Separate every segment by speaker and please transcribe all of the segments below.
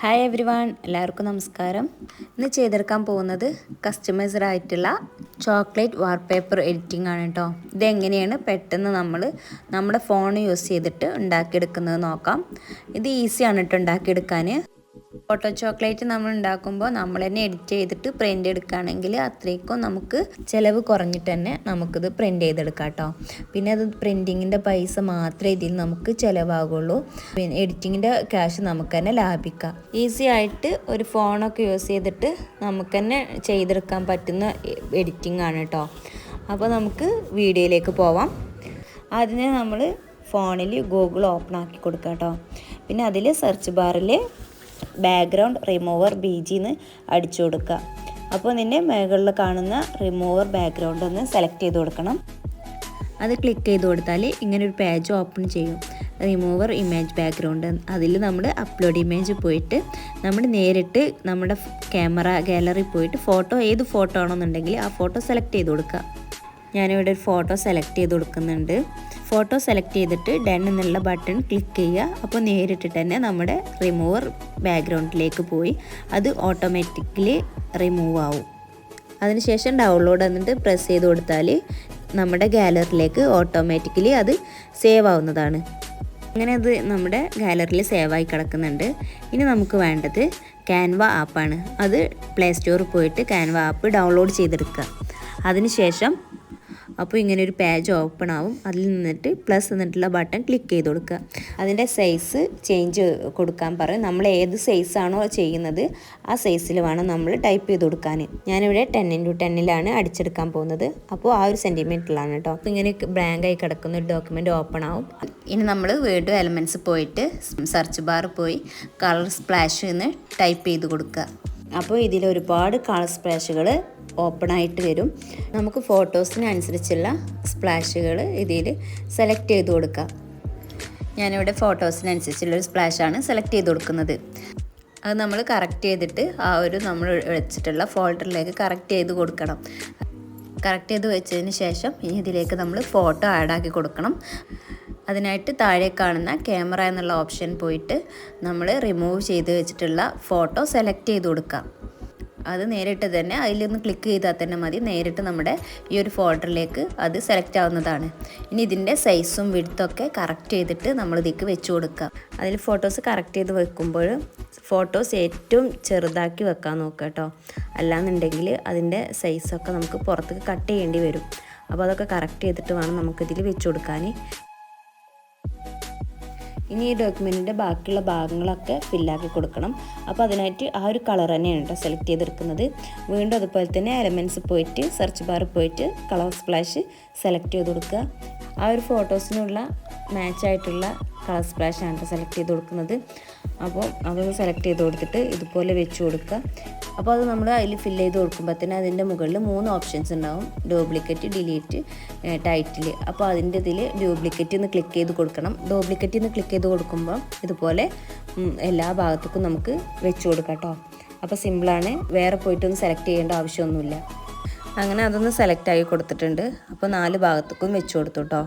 Speaker 1: Hi every one എല്ലാവർക്കും നമസ്കാരം. ഇന്ന് ചെയ്തെടുക്കാൻ പോകുന്നത് കസ്റ്റമൈസ്ഡ് ആയിട്ടുള്ള ചോക്ലേറ്റ് വാൾപേപ്പർ എഡിറ്റിംഗ് ആണ് കേട്ടോ ഇതെങ്ങനെയാണ് പെട്ടെന്ന് നമ്മൾ നമ്മുടെ ഫോൺ യൂസ് ചെയ്തിട്ട് ഉണ്ടാക്കിയെടുക്കുന്നത് നോക്കാം. ഇത് ഈസിയാണ് കേട്ടോ ഉണ്ടാക്കിയെടുക്കാൻ ഫോട്ടോ ചോക്ലേറ്റ് നമ്മൾ ഉണ്ടാക്കുമ്പോൾ നമ്മൾ തന്നെ എഡിറ്റ് ചെയ്തിട്ട് പ്രിന്റ് എടുക്കുകയാണെങ്കിൽ അത്രയ്ക്കും നമുക്ക് ചിലവ് കുറഞ്ഞിട്ട് തന്നെ നമുക്കിത് പ്രിന്റ് ചെയ്തെടുക്കാം കേട്ടോ. പിന്നെ അത് പ്രിന്റിങ്ങിന്റെ പൈസ മാത്രമേ ഇതിൽ നമുക്ക് ചിലവാകുള്ളൂ. പിന്നെ എഡിറ്റിങ്ങിന്റെ ക്യാഷ് നമുക്ക് തന്നെ ലാഭിക്കാം. ഈസി ആയിട്ട് ഒരു ഫോണൊക്കെ യൂസ് ചെയ്തിട്ട് നമുക്ക് തന്നെ ചെയ്തെടുക്കാൻ പറ്റുന്ന എഡിറ്റിംഗ് ആണ് കേട്ടോ. അപ്പോൾ നമുക്ക് വീഡിയോയിലേക്ക് പോവാം. അതിന് നമ്മൾ ഫോണിൽ ഗൂഗിൾ ഓപ്പൺ ആക്കി കൊടുക്കാം കേട്ടോ. പിന്നെ അതിൽ സെർച്ച് ബാറിൽ ബാക്ക്ഗ്രൗണ്ട് റിമൂവർ ബി ജിന്ന് അടിച്ചു കൊടുക്കുക. അപ്പോൾ നിന്നെ മുകളിൽ കാണുന്ന റിമൂവർ ബാക്ക്ഗ്രൗണ്ട് ഒന്ന് സെലക്ട് ചെയ്ത് കൊടുക്കണം. അത് ക്ലിക്ക് ചെയ്ത് കൊടുത്താൽ ഇങ്ങനെ ഒരു പേജ് ഓപ്പൺ ചെയ്യും. റിമൂവർ ഇമേജ് ബാക്ക്ഗ്രൗണ്ട് അതിൽ നമ്മൾ അപ്ലോഡ് ഇമേജ് പോയിട്ട് നമ്മൾ നേരിട്ട് നമ്മുടെ ക്യാമറ ഗാലറി പോയിട്ട് ഫോട്ടോ ഏത് ഫോട്ടോ ആണെന്നുണ്ടെങ്കിൽ ആ ഫോട്ടോ സെലക്ട് ചെയ്ത് കൊടുക്കുക. ഞാനിവിടെ ഒരു ഫോട്ടോ സെലക്ട് ചെയ്ത് കൊടുക്കുന്നുണ്ട്. ഫോട്ടോ സെലക്ട് ചെയ്തിട്ട് ഡൺ എന്നുള്ള ബട്ടൺ ക്ലിക്ക് ചെയ്യുക. അപ്പോൾ നേരിട്ട് തന്നെ നമ്മുടെ റിമൂവർ ബാക്ക്ഗ്രൗണ്ടിലേക്ക് പോയി. അത് ഓട്ടോമാറ്റിക്കലി റിമൂവ് ആവും. അതിനുശേഷം ഡൗൺലോഡ് എന്നിട്ട് പ്രസ് ചെയ്ത് കൊടുത്താൽ നമ്മുടെ ഗാലറിയിലേക്ക് ഓട്ടോമാറ്റിക്കലി അത് സേവ് ആവുന്നതാണ്. അങ്ങനെ അത് നമ്മുടെ ഗാലറിയിൽ സേവ് ആയി കിടക്കുന്നുണ്ട്. ഇനി നമുക്ക് വേണ്ടത് ക്യാൻവ ആപ്പാണ് അത് പ്ലേ സ്റ്റോറിൽ പോയിട്ട് ക്യാൻവ ആപ്പ് ഡൗൺലോഡ് ചെയ്തെടുക്കുക. അതിനുശേഷം അപ്പോൾ ഇങ്ങനെ ഒരു പേജ് ഓപ്പൺ ആവും. അതിൽ നിന്നിട്ട് പ്ലസ് എന്നിട്ടുള്ള ബട്ടൺ ക്ലിക്ക് ചെയ്ത് കൊടുക്കുക. അതിന്റെ സൈസ് ചേഞ്ച് കൊടുക്കാൻ പറയും. നമ്മൾ ഏത് സൈസാണോ ചെയ്യുന്നത് ആ സൈസിൽ വേണം നമ്മൾ ടൈപ്പ് ചെയ്ത് കൊടുക്കാൻ. ഞാനിവിടെ ടെൻ ഇന്റു ടെന്നിലാണ് അടിച്ചെടുക്കാൻ പോകുന്നത്. അപ്പോൾ ആ ഒരു സെന്റിമീറ്ററിലാണ് കേട്ടോ. അപ്പോൾ ഇങ്ങനെ ബ്ലാങ്കായി കിടക്കുന്ന ഒരു ഡോക്യുമെന്റ് ഓപ്പൺ ആവും. ഇനി നമ്മൾ വീണ്ടും എലമെന്റ്സ് പോയിട്ട് സെർച്ച് ബാർ പോയി കളർ സ്പ്ലാഷ് എന്ന് ടൈപ്പ് ചെയ്ത് കൊടുക്കുക. അപ്പോൾ ഇതിൽ ഒരുപാട് കളർ സ്പ്ലാഷുകൾ ഓപ്പൺ ആയിട്ട് വരും. നമുക്ക് ഫോട്ടോസിനനുസരിച്ചുള്ള സ്പ്ലാഷുകൾ ഇതിൽ സെലക്ട് ചെയ്ത് കൊടുക്കാം. ഞാനിവിടെ ഫോട്ടോസിനനുസരിച്ചുള്ളൊരു സ്പ്ലാഷാണ് സെലക്ട് ചെയ്ത് കൊടുക്കുന്നത്. അത് നമ്മൾ കറക്റ്റ് ചെയ്തിട്ട് ആ ഒരു നമ്മൾ വെച്ചിട്ടുള്ള ഫോൾഡറിലേക്ക് കറക്റ്റ് ചെയ്ത് കൊടുക്കണം. കറക്റ്റ് ചെയ്ത് വെച്ചതിന് ശേഷം ഇനി ഇതിലേക്ക് നമ്മൾ ഫോട്ടോ ആഡാക്കി കൊടുക്കണം. അതിനായിട്ട് താഴെ കാണുന്ന ക്യാമറ എന്നുള്ള ഓപ്ഷൻ പോയിട്ട് നമ്മൾ റിമൂവ് ചെയ്ത് വെച്ചിട്ടുള്ള ഫോട്ടോ സെലക്ട് ചെയ്ത് കൊടുക്കാം. അത് നേരിട്ട് തന്നെ അതിലൊന്ന് ക്ലിക്ക് ചെയ്താൽ തന്നെ മതി. നേരിട്ട് നമ്മുടെ ഈ ഒരു ഫോൾഡറിലേക്ക് അത് സെലക്ട് ആവുന്നതാണ്. ഇനി ഇതിന്റെ സൈസും വിടുത്തൊക്കെ കറക്റ്റ് ചെയ്തിട്ട് നമ്മൾ ഇതിലേക്ക് വെച്ച് കൊടുക്കുക. അതിൽ ഫോട്ടോസ് കറക്റ്റ് ചെയ്ത് വെക്കുമ്പോൾ ഫോട്ടോസ് ഏറ്റവും ചെറുതാക്കി വെക്കാൻ നോക്കുക കേട്ടോ. അല്ലാന്നുണ്ടെങ്കിൽ അതിന്റെ സൈസൊക്കെ നമുക്ക് പുറത്തേക്ക് കട്ട് ചെയ്യേണ്ടി വരും. അപ്പോൾ അതൊക്കെ കറക്റ്റ് ചെയ്തിട്ട് വേണം നമുക്കിതിൽ വെച്ച് കൊടുക്കാൻ. ഇനി ഈ ഡോക്യുമെന്റിന്റെ ബാക്കിയുള്ള ഭാഗങ്ങളൊക്കെ ഫില്ലാക്കി കൊടുക്കണം. അപ്പോൾ അതിനായിട്ട് ആ ഒരു കളർ തന്നെയാണ് കേട്ടോ സെലക്ട് ചെയ്തെടുക്കുന്നത്. വീണ്ടും അതുപോലെ തന്നെ എലമെന്റ്സ് പോയിട്ട് സെർച്ച് ബാറിൽ പോയിട്ട് കളർ സ്പ്ലാഷ് സെലക്ട് ചെയ്ത് കൊടുക്കുക. ആ ഒരു ഫോട്ടോസിനുള്ള മാച്ചായിട്ടുള്ള കളർ സ്പ്ലാഷാണ് സെലക്ട് ചെയ്ത് കൊടുക്കുന്നത്. അപ്പോൾ അതൊന്ന് സെലക്ട് ചെയ്ത് കൊടുത്തിട്ട് ഇതുപോലെ വെച്ച് കൊടുക്കുക. അപ്പോൾ അത് നമ്മൾ അതിൽ ഫില്ല് ചെയ്ത് കൊടുക്കുമ്പോൾ അതിന്റെ മുകളിൽ മൂന്ന് ഓപ്ഷൻസ് ഉണ്ടാവും. ഡ്യൂപ്ലിക്കറ്റ് ഡിലീറ്റ് ടൈറ്റിൽ അപ്പോൾ അതിന്റെ ഇതിൽ ഡ്യൂപ്ലിക്കറ്റ് ഒന്ന് ക്ലിക്ക് ചെയ്ത് കൊടുക്കണം. ഡ്യൂപ്ലിക്കറ്റ് ഒന്ന് ക്ലിക്ക് ചെയ്ത് കൊടുക്കുമ്പോൾ ഇതുപോലെ എല്ലാ ഭാഗത്തേക്കും നമുക്ക് വെച്ച് കൊടുക്കാം കേട്ടോ. അപ്പോൾ സിമ്പിളാണ് വേറെ പോയിട്ടൊന്നും സെലക്ട് ചെയ്യേണ്ട ആവശ്യമൊന്നുമില്ല. അങ്ങനെ അതൊന്ന് സെലക്ട് ആയി കൊടുത്തിട്ടുണ്ട്. അപ്പോൾ നാല് ഭാഗത്തേക്കും വെച്ച് കൊടുത്തു കേട്ടോ.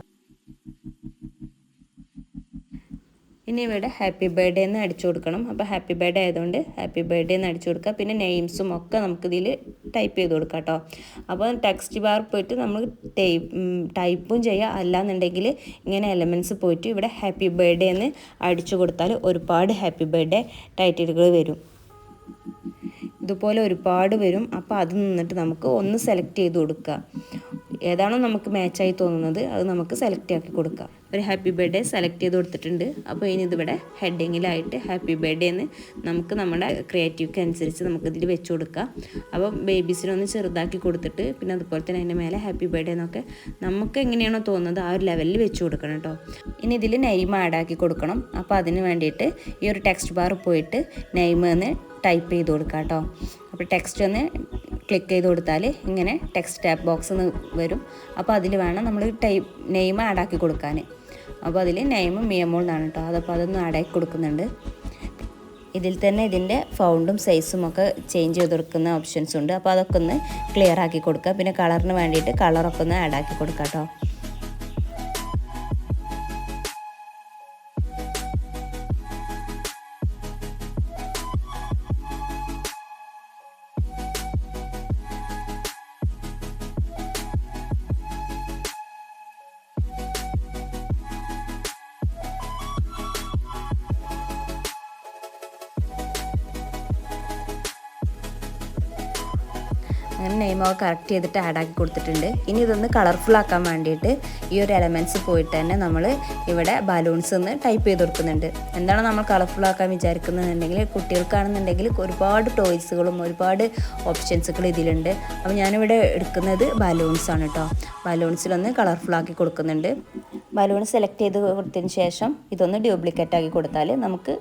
Speaker 1: ഇനി ഇവിടെ ഹാപ്പി ബർത്ത്ഡേ എന്ന് അടിച്ചു കൊടുക്കണം. അപ്പോൾ ഹാപ്പി ബർത്ത്ഡേ ആയതുകൊണ്ട് ഹാപ്പി ബർത്ത്ഡേ എന്ന് അടിച്ചു കൊടുക്കുക. പിന്നെ നെയിംസും ഒക്കെ നമുക്കിതിൽ ടൈപ്പ് ചെയ്ത് കൊടുക്കാം കേട്ടോ. അപ്പോൾ ടെക്സ്റ്റ് ബാർ പോയിട്ട് നമ്മൾ ടൈപ്പും ചെയ്യുക. അല്ലാന്നുണ്ടെങ്കിൽ ഇങ്ങനെ എലമെന്റ്സ് പോയിട്ട് ഇവിടെ ഹാപ്പി ബർത്ത്ഡേ എന്ന് അടിച്ചു കൊടുത്താൽ ഒരുപാട് ഹാപ്പി ബർത്ത്ഡേ ടൈറ്റിലുകൾ വരും. ഇതുപോലെ ഒരുപാട് വരും. അപ്പോൾ അത് നിന്നിട്ട് നമുക്ക് ഒന്ന് സെലക്ട് ചെയ്ത് കൊടുക്കുക. ഏതാണോ നമുക്ക് മാച്ചായി തോന്നുന്നത് അത് നമുക്ക് സെലക്ട് ആക്കി കൊടുക്കാം. ഒരു ഹാപ്പി ബർത്ത്ഡേ സെലക്ട് ചെയ്ത് കൊടുത്തിട്ടുണ്ട്. അപ്പോൾ ഇനി ഇതിവിടെ ഹെഡിങ്ങിലായിട്ട് ഹാപ്പി ബർത്ത്ഡേ എന്ന് നമുക്ക് നമ്മുടെ ക്രിയേറ്റീവ്ക്ക് അനുസരിച്ച് നമുക്ക് ഇതിൽ വെച്ച് കൊടുക്കാം. അപ്പോൾ ബേബീസിനൊന്ന് ചെറുതാക്കി കൊടുത്തിട്ട് പിന്നെ അതുപോലെ തന്നെ അതിന്റെ മേലെ ഹാപ്പി ബർത്ത്ഡേ എന്നൊക്കെ നമുക്ക് എങ്ങനെയാണോ തോന്നുന്നത് ആ ഒരു ലെവലിൽ വെച്ച് കൊടുക്കണം കേട്ടോ. ഇനി ഇതിൽ നെയിം ആഡാക്കി കൊടുക്കണം. അപ്പോൾ അതിന് വേണ്ടിയിട്ട് ഈ ഒരു ടെക്സ്റ്റ് ബാർ പോയിട്ട് നെയിം എന്ന് ടൈപ്പ് ചെയ്ത് കൊടുക്കാം കേട്ടോ. അപ്പോൾ ടെക്സ്റ്റ് ഒന്ന് ക്ലിക്ക് ചെയ്ത് കൊടുത്താൽ ഇങ്ങനെ ടെക്സ്റ്റ് ടാപ്പ് ബോക്സ് എന്ന് വരും. അപ്പോൾ അതിൽ വേണം നമ്മൾ ടൈപ്പ് നെയിം ആഡ് ആക്കി കൊടുക്കാൻ അപ്പോൾ അതിൽ നെയിം മിയമോൾ എന്നാണ് കേട്ടോ അതപ്പോൾ അതൊന്ന് ആഡാക്കി കൊടുക്കുന്നുണ്ട്. ഇതിൽ തന്നെ ഇതിന്റെ ഫൗണ്ടും സൈസും ഒക്കെ ചേഞ്ച് ചെയ്ത് കൊടുക്കുന്ന ഓപ്ഷൻസ് ഉണ്ട്. അപ്പോൾ അതൊക്കെ ഒന്ന് ക്ലിയർ ആക്കി കൊടുക്കുക പിന്നെ കളറിന് വേണ്ടിയിട്ട് കളറൊക്കെ ഒന്ന് ആഡാക്കി കൊടുക്കാം കേട്ടോ അങ്ങനെ നെയിമൊക്കെ കറക്റ്റ് ചെയ്തിട്ട് ആഡ് ആക്കി കൊടുത്തിട്ടുണ്ട്. ഇനി ഇതൊന്ന് കളർഫുൾ ആക്കാൻ വേണ്ടിയിട്ട് ഈ ഒരു എലമെന്റ്സ് പോയിട്ട് തന്നെ നമ്മൾ ഇവിടെ ബലൂൺസ് ഒന്ന് ടൈപ്പ് ചെയ്ത് കൊടുക്കുന്നുണ്ട്. എന്താണ് നമ്മൾ കളർഫുൾ ആക്കാൻ വിചാരിക്കുന്നതെന്നുണ്ടെങ്കിൽ കുട്ടികൾക്കാണെന്നുണ്ടെങ്കിൽ ഒരുപാട് ടോയ്സുകളും ഒരുപാട് ഓപ്ഷൻസുകൾ ഇതിലുണ്ട്. അപ്പോൾ ഞാനിവിടെ എടുക്കുന്നത് ബലൂൺസ് ആണ് കേട്ടോ ബലൂൺസിലൊന്ന് കളർഫുൾ ആക്കി കൊടുക്കുന്നുണ്ട്. ബലൂൺ സെലക്ട് ചെയ്ത് കൊടുത്തതിന് ശേഷം ഇതൊന്ന് ഡ്യൂപ്ലിക്കേറ്റ് ആക്കി കൊടുത്താൽ നമുക്ക്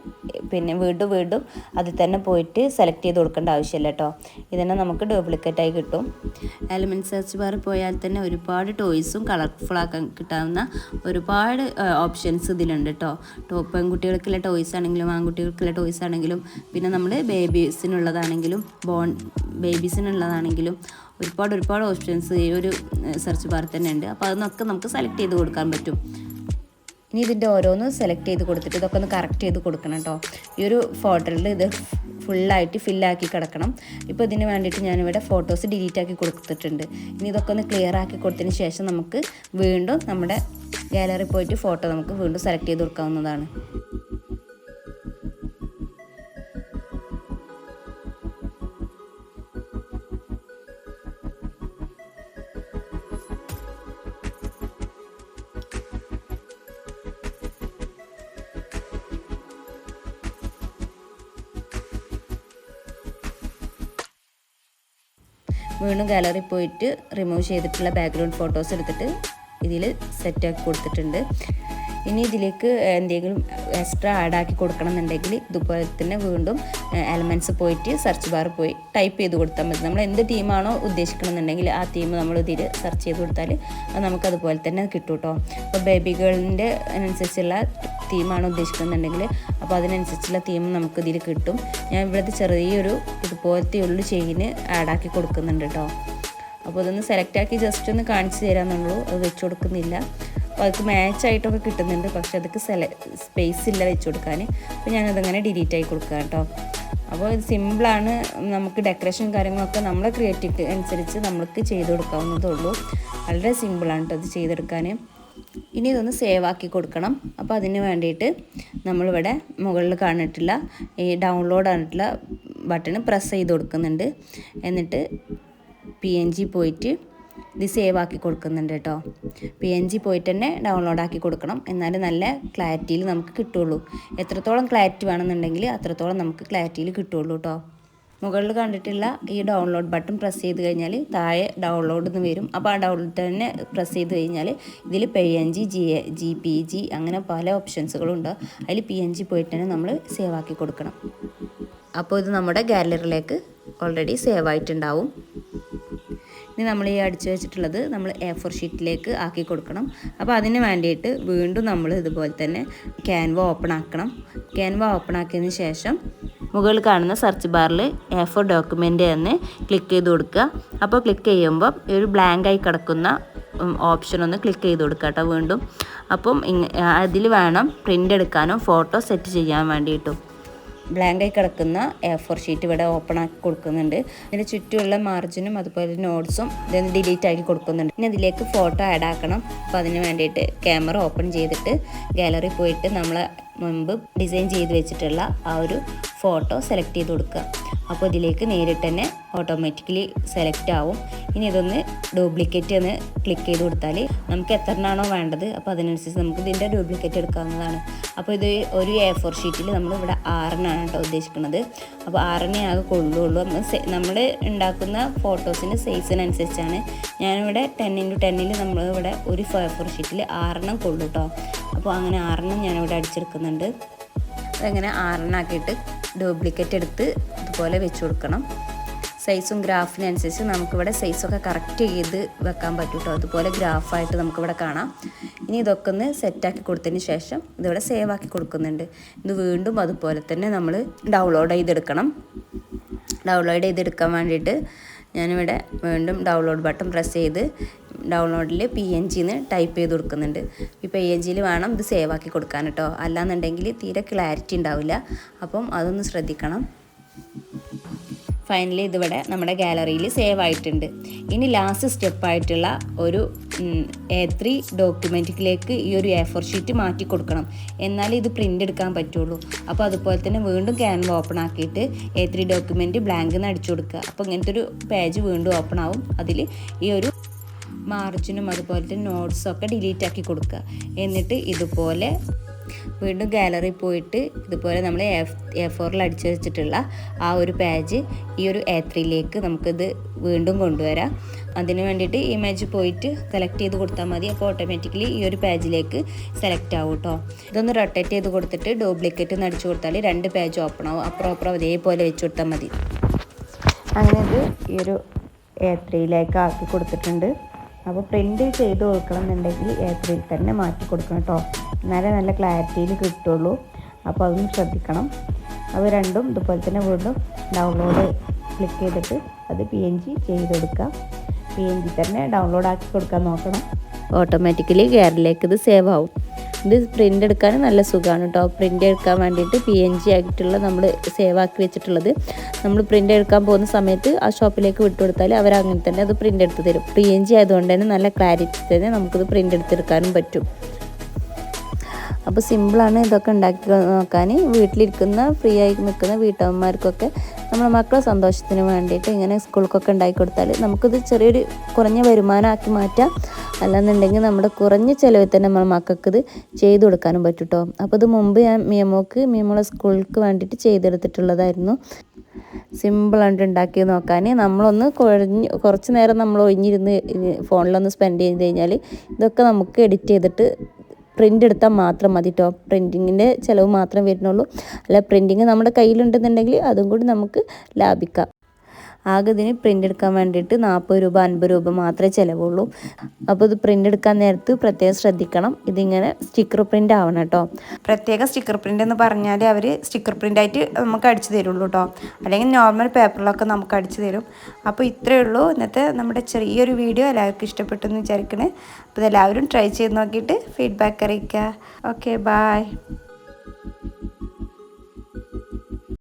Speaker 1: പിന്നെ വീണ്ടും വീണ്ടും അതിൽ തന്നെ പോയിട്ട് സെലക്ട് ചെയ്ത് കൊടുക്കേണ്ട ആവശ്യമില്ല കേട്ടോ ഇതന്നെ നമുക്ക് ഡ്യൂപ്ലിക്കേറ്റ് ആയി കിട്ടും. എലമെന്റ് സെർച്ച് ബാറിൽ പോയാൽ തന്നെ ഒരുപാട് ടോയ്സും കളർഫുൾ ആക്കാൻ കിട്ടാവുന്ന ഒരുപാട് ഓപ്ഷൻസ് ഇതിലുണ്ട് കേട്ടോ ടോ പെൺകുട്ടികൾക്കുള്ള ടോയ്സ് ആണെങ്കിലും ആൺകുട്ടികൾക്കുള്ള ടോയ്സ് ആണെങ്കിലും പിന്നെ നമ്മൾ ബേബീസിനുള്ളതാണെങ്കിലും ബോൺ ബേബീസിനുള്ളതാണെങ്കിലും ഒരുപാട് ഒരുപാട് ഓപ്ഷൻസ് ഈ ഒരു സെർച്ച് ബാറിൽ തന്നെ ഉണ്ട് അപ്പോൾ അതൊക്കെ നമുക്ക് സെലക്ട് ചെയ്ത് കൊടുക്കാൻ പറ്റും. ഇനി ഇതിന്റെ ഓരോന്ന് സെലക്ട് ചെയ്ത് കൊടുത്തിട്ട് ഇതൊക്കെ ഒന്ന് കറക്റ്റ് ചെയ്ത് കൊടുക്കണം കേട്ടോ. ഈ ഒരു ഫോട്ടോയിൽ ഇത് ഫുള്ളായിട്ട് ഫില്ലാക്കി കിടക്കണം. ഇപ്പോൾ ഇതിന് വേണ്ടിയിട്ട് ഞാനിവിടെ ഫോട്ടോസ് ഡിലീറ്റ് ആക്കി കൊടുത്തിട്ടുണ്ട്. ഇനി ഇതൊക്കെ ഒന്ന് ക്ലിയർ ആക്കി കൊടുത്തതിന് ശേഷം നമുക്ക് വീണ്ടും നമ്മുടെ ഗാലറി പോയിട്ട് ഫോട്ടോ നമുക്ക് വീണ്ടും സെലക്ട് ചെയ്ത് കൊടുക്കാവുന്നതാണ്. വീണ്ടും ഗാലറി പോയിട്ട് റിമൂവ് ചെയ്തിട്ടുള്ള ബാക്ക്ഗ്രൗണ്ട് ഫോട്ടോസ് എടുത്തിട്ട് ഇതിൽ സെറ്റാക്കി കൊടുത്തിട്ടുണ്ട്. ഇനി ഇതിലേക്ക് എന്തെങ്കിലും എക്സ്ട്രാ ആഡ് ആക്കി കൊടുക്കണം എന്നുണ്ടെങ്കിൽ ഇതുപോലെ തന്നെ വീണ്ടും എലമെന്റ്സ് പോയിട്ട് സെർച്ച് ബാറിൽ പോയി ടൈപ്പ് ചെയ്ത് കൊടുത്താൽ മതി. നമ്മൾ എന്ത് തീമാണോ ഉദ്ദേശിക്കണമെന്നുണ്ടെങ്കിൽ ആ തീം നമ്മൾ ഇതിൽ സെർച്ച് ചെയ്ത് കൊടുത്താൽ അത് നമുക്കതുപോലെ തന്നെ കിട്ടും കേട്ടോ അപ്പോൾ ബേബി ഗേളിന്റെ അനുസരിച്ചുള്ള തീമാണ് ഉദ്ദേശിക്കുന്നുണ്ടെങ്കിൽ അപ്പോൾ അതിനനുസരിച്ചുള്ള തീം നമുക്ക് ഇതിൽ കിട്ടും. ഞാൻ ഇവിടുത്തെ ചെറിയൊരു ഇതുപോലത്തെ ഉള്ളു ചെയിന് ആഡാക്കി കൊടുക്കുന്നുണ്ട് കേട്ടോ അപ്പോൾ അതൊന്ന് സെലക്ട് ആക്കി ജസ്റ്റ് ഒന്ന് കാണിച്ചു തരാമെന്നുള്ളൂ അത് വെച്ച് കൊടുക്കുന്നില്ല. അപ്പോൾ അതൊക്കെ മാച്ച് ആയിട്ടൊക്കെ കിട്ടുന്നുണ്ട്. പക്ഷെ അതൊക്കെ സെല സ്പേസ് ഇല്ല വെച്ച് കൊടുക്കാൻ. അപ്പോൾ ഞാനതങ്ങനെ ഡിലീറ്റ് ആയി കൊടുക്കുക കേട്ടോ. അപ്പോൾ ഇത് സിമ്പിളാണ് നമുക്ക് ഡെക്കറേഷൻ കാര്യങ്ങളൊക്കെ നമ്മളെ ക്രിയേറ്റിവിറ്റി അനുസരിച്ച് നമ്മൾക്ക് ചെയ്ത് കൊടുക്കാവുന്നതേ ഉള്ളൂ വളരെ സിമ്പിളാണ് കേട്ടോ ഇത് ചെയ്തെടുക്കാൻ. ഇനി ഇതൊന്ന് സേവ് ആക്കി കൊടുക്കണം. അപ്പോൾ അതിന് വേണ്ടിയിട്ട് നമ്മളിവിടെ മുകളിൽ കാണിട്ടുള്ള ഈ ഡൗൺലോഡ് ആയിട്ടുള്ള ബട്ടൺ പ്രസ് ചെയ്ത് കൊടുക്കുന്നുണ്ട്. എന്നിട്ട് പി എൻ ജി പോയിട്ട് ഇത് സേവ് ആക്കി കൊടുക്കുന്നുണ്ട് കേട്ടോ. പി എൻ ജി പോയിട്ട് തന്നെ ഡൗൺലോഡ് ആക്കി കൊടുക്കണം. എന്നാലും നല്ല ക്ലാരിറ്റിയിൽ നമുക്ക് കിട്ടുള്ളൂ. എത്രത്തോളം ക്ലാരിറ്റി വേണമെന്നുണ്ടെങ്കിൽ അത്രത്തോളം നമുക്ക് ക്ലാരിറ്റിയിൽ കിട്ടുള്ളൂ കേട്ടോ. മുകളിൽ കണ്ടിട്ടുള്ള ഈ ഡൗൺലോഡ് ബട്ടൺ പ്രസ് ചെയ്ത് കഴിഞ്ഞാൽ താഴെ ഡൗൺലോഡ് എന്ന് വരും. അപ്പോൾ ആ ഡൗൺലോഡ് തന്നെ പ്രസ് ചെയ്ത് കഴിഞ്ഞാൽ ഇതിൽ P N G G G P G അങ്ങനെ പല ഓപ്ഷൻസുകളും ഉണ്ട്. അതിൽ പി എൻ ജി പോയിട്ട് തന്നെ നമ്മൾ സേവ് ആക്കി കൊടുക്കണം. അപ്പോൾ ഇത് നമ്മുടെ ഗാലറിയിലേക്ക് ഓൾറെഡി സേവ് ആയിട്ടുണ്ടാവും. ഇനി നമ്മൾ ഈ അടിച്ചു വെച്ചിട്ടുള്ളത് നമ്മൾ എ ഫോർ ഷീറ്റിലേക്ക് ആക്കി കൊടുക്കണം. അപ്പോൾ അതിന് വേണ്ടിയിട്ട് വീണ്ടും നമ്മൾ ഇതുപോലെ തന്നെ ക്യാൻവ ഓപ്പൺ ആക്കണം. ക്യാൻവ ഓപ്പൺ ആക്കിയതിന് ശേഷം മുകളിൽ കാണുന്ന സെർച്ച് ബാറിൽ എ ഫോർ ഡോക്യുമെന്റ് എന്ന് ക്ലിക്ക് ചെയ്ത് കൊടുക്കുക. അപ്പോൾ ക്ലിക്ക് ചെയ്യുമ്പോൾ ഒരു ബ്ലാങ്ക് ആയി കിടക്കുന്ന ഓപ്ഷൻ ഒന്ന് ക്ലിക്ക് ചെയ്ത് കൊടുക്കുക കേട്ടോ വീണ്ടും. അപ്പം അതിൽ വേണം പ്രിന്റ് എടുക്കാനും ഫോട്ടോ സെറ്റ് ചെയ്യാൻ വേണ്ടിയിട്ടും. ബ്ലാങ്ക് ആയി കിടക്കുന്ന എ ഫോർ ഷീറ്റ് ഇവിടെ ഓപ്പൺ ആക്കി കൊടുക്കുന്നുണ്ട്. ഇതിന് ചുറ്റുമുള്ള മാർജിനും അതുപോലെ നോട്ട്സും ഇതൊന്ന് ഡിലീറ്റ് ആക്കി കൊടുക്കുന്നുണ്ട്. ഇനി അതിലേക്ക് ഫോട്ടോ ആഡ് ആക്കണം. അപ്പോൾ അതിന് വേണ്ടിയിട്ട് ക്യാമറ ഓപ്പൺ ചെയ്തിട്ട് ഗാലറി പോയിട്ട് നമ്മൾ മുമ്പ് ഡിസൈൻ ചെയ്ത് വെച്ചിട്ടുള്ള ആ ഒരു ഫോട്ടോ സെലക്ട് ചെയ്ത് കൊടുക്കുക. അപ്പോൾ ഇതിലേക്ക് നേരിട്ട് തന്നെ ഓട്ടോമാറ്റിക്കലി സെലക്ട് ആവും. ഇനി ഇതൊന്ന് ഡ്യൂപ്ലിക്കേറ്റ് ഒന്ന് ക്ലിക്ക് ചെയ്ത് കൊടുത്താൽ നമുക്ക് എത്ര എണ്ണമാണോ വേണ്ടത്? അപ്പോൾ അതിനനുസരിച്ച് നമുക്ക് ഇതിന്റെ ഡ്യൂപ്ലിക്കേറ്റ് എടുക്കാവുന്നതാണ്. അപ്പോൾ ഇത് ഒരു എ ഫോർ ഷീറ്റിൽ നമ്മൾ ഇവിടെ ആറെണ്ണമാണ് കേട്ടോ ഉദ്ദേശിക്കുന്നത്. അപ്പോൾ ആറെണ്ണേ ആകെ കൊള്ളുള്ളൂ. നമ്മൾ ഉണ്ടാക്കുന്ന ഫോട്ടോസിന്റെ സൈസിനനുസരിച്ചാണ് ഞാനിവിടെ ടെൻ ഇന്റു ടെന്നിൽ നമ്മൾ ഇവിടെ ഒരു ഫോർ ഷീറ്റിൽ ആറെണ്ണം കൊള്ളു കേട്ടോ അപ്പോൾ അങ്ങനെ ആറെണ്ണം ഞാനിവിടെ അടിച്ചെടുക്കുന്നുണ്ട്. അതങ്ങനെ ആറെണ്ണാക്കിയിട്ട് ഡ്യൂപ്ലിക്കേറ്റ് എടുത്ത് ഇതുപോലെ വെച്ച് കൊടുക്കണം. സൈസും ഗ്രാഫിനനുസരിച്ച് നമുക്കിവിടെ സൈസൊക്കെ കറക്റ്റ് ചെയ്ത് വെക്കാൻ പറ്റും കേട്ടോ അതുപോലെ ഗ്രാഫായിട്ട് നമുക്കിവിടെ കാണാം. ഇനി ഇതൊക്കെ ഒന്ന് സെറ്റാക്കി കൊടുത്തതിന് ശേഷം ഇതിവിടെ സേവ് ആക്കി കൊടുക്കുന്നുണ്ട്. ഇത് വീണ്ടും അതുപോലെ തന്നെ നമ്മൾ ഡൗൺലോഡ് ചെയ്തെടുക്കണം. ഡൗൺലോഡ് ചെയ്തെടുക്കാൻ വേണ്ടിയിട്ട് ഞാനിവിടെ വീണ്ടും ഡൗൺലോഡ് ബട്ടൺ പ്രസ് ചെയ്ത് ഡൗൺലോഡിൽ പി എൻ ജിന്ന് ടൈപ്പ് ചെയ്ത് കൊടുക്കുന്നുണ്ട്. ഈ പി എൻ ജിയിൽ വേണം ഇത് സേവ് ആക്കി കൊടുക്കാൻ കേട്ടോ അല്ലാന്നുണ്ടെങ്കിൽ തീരെ ക്ലാരിറ്റി ഉണ്ടാവില്ല. അപ്പം അതൊന്ന് ശ്രദ്ധിക്കണം. ഫൈനലി ഇതിവിടെ നമ്മുടെ ഗാലറിയിൽ സേവ് ആയിട്ടുണ്ട്. ഇനി ലാസ്റ്റ് സ്റ്റെപ്പായിട്ടുള്ള ഒരു എ ത്രീ ഡോക്യുമെന്റിലേക്ക് ഈ ഒരു എ ഫോർ ഷീറ്റ് മാറ്റി കൊടുക്കണം. എന്നാലേ ഇത് പ്രിന്റ് എടുക്കാൻ പറ്റുള്ളൂ. അപ്പോൾ അതുപോലെ തന്നെ വീണ്ടും ക്യാൻവ ഓപ്പൺ ആക്കിയിട്ട് എ ത്രീ ഡോക്യുമെന്റ് ബ്ലാങ്ക് നിന്ന് അടിച്ചു കൊടുക്കുക. അപ്പോൾ ഇങ്ങനത്തെ ഒരു പേജ് വീണ്ടും ഓപ്പൺ ആവും. അതിൽ ഈ ഒരു മാർജിനും അതുപോലെ നോട്ട്സും ഒക്കെ ഡിലീറ്റ് ആക്കി കൊടുക്കുക എന്നിട്ട് ഇതുപോലെ വീണ്ടും ഗാലറി പോയിട്ട് ഇതുപോലെ നമ്മൾ എ ഫോറിൽ അടിച്ചു വെച്ചിട്ടുള്ള ആ ഒരു പേജ് ഈ ഒരു എ ത്രീയിലേക്ക് നമുക്കിത് വീണ്ടും കൊണ്ടുവരാം. അതിന് വേണ്ടിയിട്ട് ഇമേജ് പോയിട്ട് സെലക്ട് ചെയ്ത് കൊടുത്താൽ മതി. അപ്പോൾ ഓട്ടോമാറ്റിക്കലി ഈ ഒരു പേജിലേക്ക് സെലക്ട് ആവും കേട്ടോ ഇതൊന്ന് റൊട്ടേറ്റ് ചെയ്ത് കൊടുത്തിട്ട് ഡ്യൂപ്ലിക്കേറ്റ് ഒന്ന് അടിച്ചു കൊടുത്താൽ രണ്ട് പേജ് ഓപ്പൺ ആവും. അപ്പുറം അപ്പുറം അതേപോലെ വെച്ച് കൊടുത്താൽ മതി. അങ്ങനെ ഇത് ഈ ഒരു എ ത്രീയിലേക്ക് ആക്കി കൊടുത്തിട്ടുണ്ട്. അപ്പോൾ പ്രിന്റ് ചെയ്ത് കൊടുക്കണം എന്നുണ്ടെങ്കിൽ ത്രീയിൽ തന്നെ മാറ്റി കൊടുക്കണം കേട്ടോ. എന്നാലേ നല്ല ക്ലാരിറ്റിയിൽ കിട്ടുള്ളൂ അപ്പോൾ അതും ശ്രദ്ധിക്കണം. അത് രണ്ടും ഇതുപോലെ തന്നെ വീണ്ടും ഡൗൺലോഡ് ക്ലിക്ക് ചെയ്തിട്ട് അത് പി എൻ ജി ചെയ്തെടുക്കുക. പി എൻ ജി തന്നെ ഡൗൺലോഡ് ആക്കി കൊടുക്കാൻ നോക്കണം. ഓട്ടോമാറ്റിക്കലി ഗാലറിയിലേക്ക് ഇത് സേവ് ആവും. ഇത് പ്രിന്റ് എടുക്കാൻ നല്ല സുഖമാണ് കേട്ടോ പ്രിന്റ് എടുക്കാൻ വേണ്ടിയിട്ട് പി എൻ ജി ആയിട്ടുള്ള നമ്മൾ സേവ് ആക്കി വെച്ചിട്ടുള്ളത്. നമ്മൾ പ്രിന്റ് എടുക്കാൻ പോകുന്ന സമയത്ത് ആ ഷോപ്പിലേക്ക് വിട്ടു കൊടുത്താൽ അവർ അങ്ങനെ തന്നെ അത് പ്രിന്റ് എടുത്ത് തരും. പി എൻ ജി ആയതുകൊണ്ട് തന്നെ നല്ല ക്ലാരിറ്റി തന്നെ നമുക്കിത് പ്രിന്റ് എടുത്തെടുക്കാനും പറ്റും. അപ്പോൾ സിമ്പിളാണ് ഇതൊക്കെ ഉണ്ടാക്കി നോക്കാൻ. വീട്ടിലിരിക്കുന്ന ഫ്രീ ആയി നിൽക്കുന്ന വീട്ടമ്മമാർക്കൊക്കെ നമ്മുടെ മക്കളെ സന്തോഷത്തിന് വേണ്ടിയിട്ട് ഇങ്ങനെ സ്കൂൾക്കൊക്കെ ഉണ്ടാക്കി കൊടുത്താൽ നമുക്കിത് ചെറിയൊരു കുറഞ്ഞ വരുമാനമാക്കി മാറ്റാം. അല്ലാന്നുണ്ടെങ്കിൽ നമ്മുടെ കുറഞ്ഞ ചിലവിൽ തന്നെ നമ്മൾ മക്കൾക്ക് ഇത് ചെയ്തു കൊടുക്കാനും പറ്റും കേട്ടോ അപ്പോൾ ഇത് മുമ്പ് ഞാൻ മിയമോക്ക് മിയമോളെ സ്കൂൾക്ക് വേണ്ടിയിട്ട് ചെയ്തെടുത്തിട്ടുള്ളതായിരുന്നു. സിമ്പിളായിട്ട് ഉണ്ടാക്കി നോക്കാൻ. നമ്മളൊന്ന് കുഴഞ്ഞ് കുറച്ച് നേരം നമ്മൾ ഒഴിഞ്ഞിരുന്ന് ഫോണിലൊന്ന് സ്പെൻഡ് ചെയ്ത് കഴിഞ്ഞാൽ ഇതൊക്കെ നമുക്ക് എഡിറ്റ് ചെയ്തിട്ട് പ്രിന്റ് എടുത്താൽ മാത്രം മതി കേട്ടോ പ്രിന്റിങ്ങിന്റെ ചിലവ് മാത്രം വരുന്നുള്ളൂ. അല്ല പ്രിന്റിങ് നമ്മുടെ കയ്യിലുണ്ടെന്നുണ്ടെങ്കിൽ അതും കൂടി നമുക്ക് ലാഭിക്കാം. ആകെ ഇതിന് പ്രിന്റ് എടുക്കാൻ വേണ്ടിയിട്ട് നാൽപ്പത് രൂപ അൻപത് രൂപ മാത്രമേ ചിലവുള്ളൂ. അപ്പോൾ ഇത് പ്രിന്റ് എടുക്കാൻ നേരത്ത് പ്രത്യേകം ശ്രദ്ധിക്കണം. ഇതിങ്ങനെ സ്റ്റിക്കർ പ്രിന്റ് ആവണം കേട്ടോ.
Speaker 2: പ്രത്യേക സ്റ്റിക്കർ പ്രിന്റ് എന്ന് പറഞ്ഞാൽ അവർ സ്റ്റിക്കർ പ്രിന്റ് ആയിട്ട് നമുക്ക് അടിച്ചു തരുള്ളൂ കേട്ടോ. അല്ലെങ്കിൽ നോർമൽ പേപ്പറിലൊക്കെ നമുക്ക് അടിച്ചു തരും. അപ്പോൾ ഇത്രയേ ഉള്ളൂ. ഇന്നത്തെ നമ്മുടെ ചെറിയൊരു വീഡിയോ. എല്ലാവർക്കും ഇഷ്ടപ്പെട്ടു എന്ന് വിചാരിക്കണേ അപ്പോൾ ഇതെല്ലാവരും ട്രൈ ചെയ്ത് നോക്കിയിട്ട് ഫീഡ്ബാക്ക് അറിയിക്കുക. Okay bye